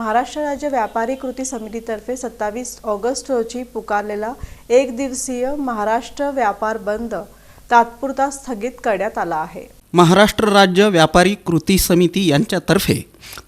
महाराष्ट्र राज्य व्यापारी कृती समितीतर्फे सत्तावीस ऑगस्ट रोजी पुकारलेला एक दिवसीय महाराष्ट्र व्यापार बंद तात्पुरता स्थगित करण्यात आला आहे. महाराष्ट्र राज्य व्यापारी कृती समिती यांच्यातर्फे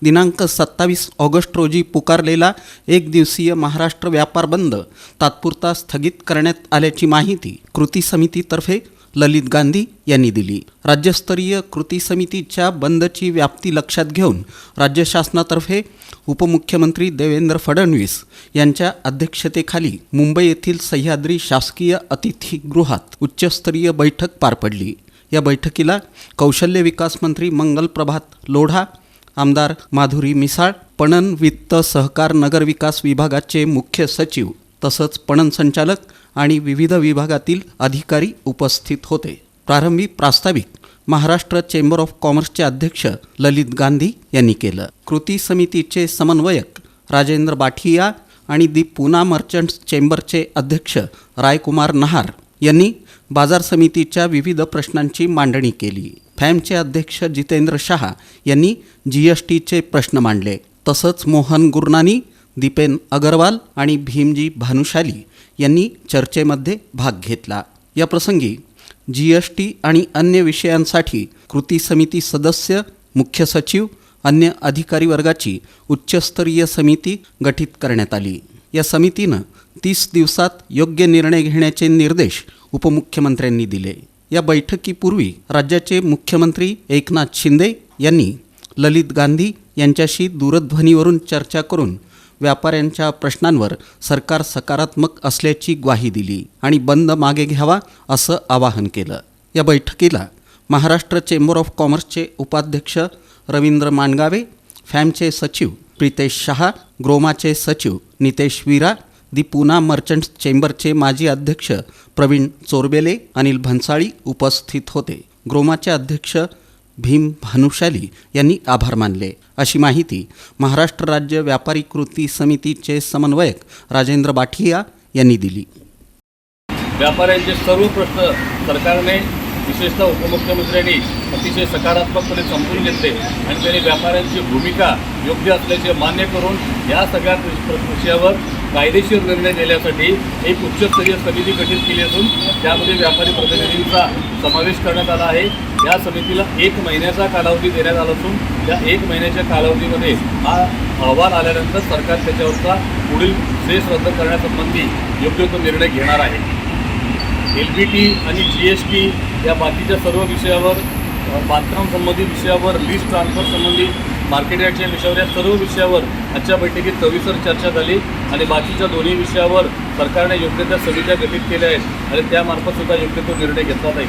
दिनांक सत्तावीस ऑगस्ट रोजी पुकारलेला एक दिवसीय महाराष्ट्र व्यापार बंद तात्पुरता स्थगित करण्यात आल्याची माहिती कृती समितीतर्फे ललित गांधी यांनी दिली. राज्यस्तरीय कृती समितीच्या बंदची व्याप्ती लक्षात घेऊन राज्य शासनातर्फे उपमुख्यमंत्री देवेंद्र फडणवीस यांच्या अध्यक्षतेखाली मुंबई येथील सह्याद्री शासकीय अतिथीगृहात उच्चस्तरीय बैठक पार पडली. या बैठकीला कौशल्य विकास मंत्री मंगल प्रभात लोढा आमदार माधुरी मिसाळ पणन वित्त सहकार नगरविकास विभागाचे मुख्य सचिव तसंच पणन संचालक आणि विविध विभागातील अधिकारी उपस्थित होते. प्रारंभी प्रास्ताविक महाराष्ट्र चेंबर ऑफ कॉमर्सचे अध्यक्ष ललित गांधी यांनी केलं. कृती समितीचे समन्वयक राजेंद्र बाठिया आणि दी पुना मर्चंट्स चेंबरचे अध्यक्ष रायकुमार नहार यांनी बाजार समितीच्या विविध प्रश्नांची मांडणी केली. फॅमचे अध्यक्ष जितेंद्र शहा यांनी जी एस टीचे प्रश्न मांडले. तसंच मोहन गुरनानी दीपेन अगरवाल आणि भीमजी भानुशाली यांनी चर्चेमध्ये भाग घेतला. या प्रसंगी जी एस टी आणि अन्य विषयांसाठी कृती समिती सदस्य मुख्य सचिव अन्य अधिकारी वर्गाची उच्चस्तरीय समिती गठीत करण्यात आली. या समितीनं तीस दिवसात योग्य निर्णय घेण्याचे निर्देश उपमुख्यमंत्र्यांनी दिले. या बैठकीपूर्वी राज्याचे मुख्यमंत्री एकनाथ शिंदे यांनी ललित गांधी यांच्याशी दूरध्वनीवरून चर्चा करून व्यापाऱ्यांच्या प्रश्नांवर सरकार सकारात्मक असल्याची ग्वाही दिली आणि बंद मागे घ्यावा असं आवाहन केलं. या बैठकीला महाराष्ट्र चेंबर ऑफ कॉमर्सचे उपाध्यक्ष रवींद्र मांडगावे फॅमचे सचिव प्रितेश शहा ग्रोमाचे सचिव नितेश वीरा दी पुना मर्चंट्स चेंबरचे माजी अध्यक्ष प्रवीण चोरबेले अनिल भन्साळी उपस्थित होते. ग्रोमाचे अध्यक्ष भीम भानुशाली यांनी आभार मानले. अशी माहिती महाराष्ट्र राज्य व्यापारी कृती समितीचे समन्वयक राजेंद्र बाठिया यांनी दिली. व्यापाऱ्यांचे सर्व प्रश्न सरकारने विशेषतः उपमुख्यमंत्र्यांनी अतिशय सकारात्मकपणे समजून घेतले आणि त्यांनी व्यापाऱ्यांची भूमिका योग्य असल्याचे मान्य करून या सगळ्या विषयावर कायदेशीर निर्णय देण्यासाठी एक उच्चस्तरीय समिती गठीत केली असून त्यामध्ये व्यापारी प्रतिनिधींचा समावेश करण्यात आला आहे. या समितीला एक महिन्याचा कालावधी देण्यात आला असून या एक महिन्याच्या कालावधीमध्ये हा अहवाल आल्यानंतर सरकार त्याच्यावरचा पुढील सेस रद्द करण्यासंबंधी योग्य तो निर्णय घेणार आहे. एल बी टी आणि जी एस टी या बाकीच्या सर्व विषयावर अ, बांधकाम संबंधित विषयावर लिस्ट ट्रान्सफर संबंधी मार्केट यार्डच्या विषयावर या सर्व विषयावर आजच्या बैठकीत सविस्तर चर्चा झाली आणि बाकीच्या दोन्ही विषयावर सरकारने योग्य त्या समित्या गठीत केल्या आहेत आणि त्यामार्फत सुद्धा योग्य तो निर्णय घेतला जाईल.